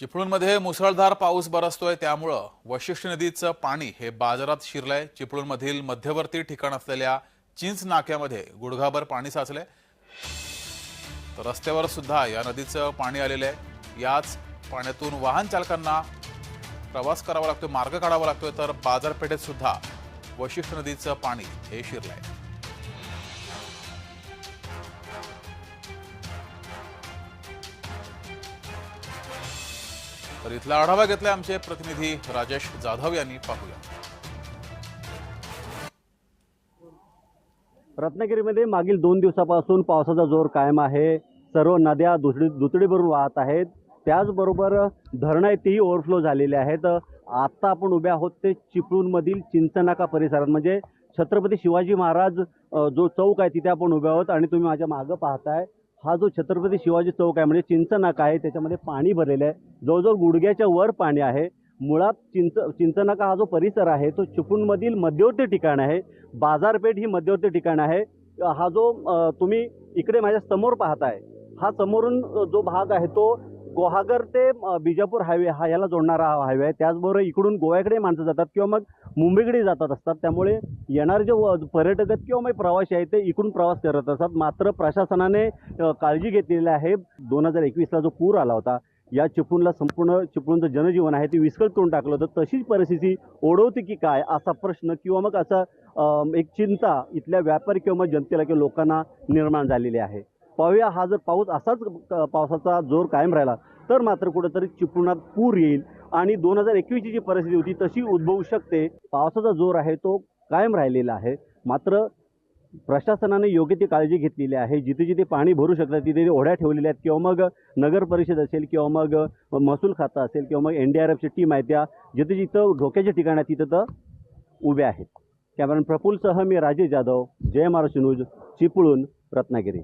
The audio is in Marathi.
चिपळूणमध्ये मुसळधार पाऊस बरसतोय त्यामुळं वशिष्ठ नदीचं पाणी हे बाजारात शिरलंय. चिपळूणमधील मध्यवर्ती ठिकाण असलेल्या चिंच नाक्यामध्ये गुडघाभर पाणी साचलंय. तर रस्त्यावर सुद्धा या नदीचं पाणी आलेलं आहे. याच पाण्यातून वाहन चालकांना प्रवास करावा लागतोय मार्ग काढावा लागतोय तर बाजारपेठेत सुद्धा वशिष्ठ नदीचं पाणी हे शिरलंय. तर इथला आढावा घेतलाय आमचे प्रतिनिधी राजेश जाधव यांनी. पाहूया. रत्नागिरीमध्ये मागील दोन दिवसापासून पावसाचा जोर कायम आहे. सर्व नद्या दुसरी दुतडी भरून वाहत आहेत. त्याचबरोबर धरणं आहेत तेही ओव्हरफ्लो झालेले आहेत. आत्ता आपण उभे आहोत ते चिपळूणमधील चिंचनाका परिसरात. म्हणजे छत्रपती शिवाजी महाराज जो चौक आहे तिथे आपण उभे आहोत आणि तुम्ही माझ्या मागं पाहताय. हा जो छत्रपती शिवाजी चौक आहे म्हणजे चिंचनाका आहे त्याच्यामध्ये पाणी भरलेलं आहे. जवळजवळ गुडघ्याच्या वर पाणी आहे. मुळात चिंच चिंचनाका हा जो परिसर आहे तो चिपळूणमधील मध्यवर्ती ठिकाण आहे. बाजारपेठ ही मध्यवर्ती ठिकाण आहे. हा जो तुम्ही इकडे माझ्यासमोर पाहताय हा समोरून जो भाग आहे तो गुहागर ते बिजापूर हायवे हा याला जोडणारा हा हायवे आहे. त्याचबरोबर इकडून गोव्याकडे माणसं जातात किंवा मग मुंबईकडे जातात असतात. त्यामुळे येणारे जे व- पर्यटक आहेत किंवा मग प्रवासी आहेत ते इकडून प्रवास करत असतात. मात्र प्रशासनाने काळजी घेतलेली आहे. दोन हजार एकवीसला जो पूर आला होता या चिपळूणला संपूर्ण चिपळूणचं जनजीवन आहे ते विस्कळीत करून टाकलं होतं. तशीच परिस्थिती ओढवते की काय असा प्रश्न किंवा मग असा एक चिंता इथल्या व्यापारी किंवा मग जनतेला किंवा लोकांना निर्माण झालेली आहे. पाहूया. हा जर पाऊस असाच पावसाचा जोर कायम राहिला तर मात्र कुठेतरी चिपळूणात पूर येईल आणि दोन हजार एकवीसची जी परिस्थिती होती तशी उद्भवू शकते. पावसाचा जोर आहे तो कायम राहिलेला आहे. मात्र प्रशासनाने योग्य ती काळजी घेतलेली आहे. जिथे जिथे पाणी भरू शकतात तिथे ते ओढ्या ठेवलेल्या आहेत. किंवा मग नगर परिषद असेल किंवा मग महसूल खातं असेल किंवा मग एन डी आर एफची टीम आहे त्या जिथे जिथं धोक्याच्या ठिकाण आहे तिथं तर उभ्या आहेत. कॅमेरामॅन प्रफुल्लसह मी राजेश जाधव जय महाराष्ट्र न्यूज चिपळूण रत्नागिरी.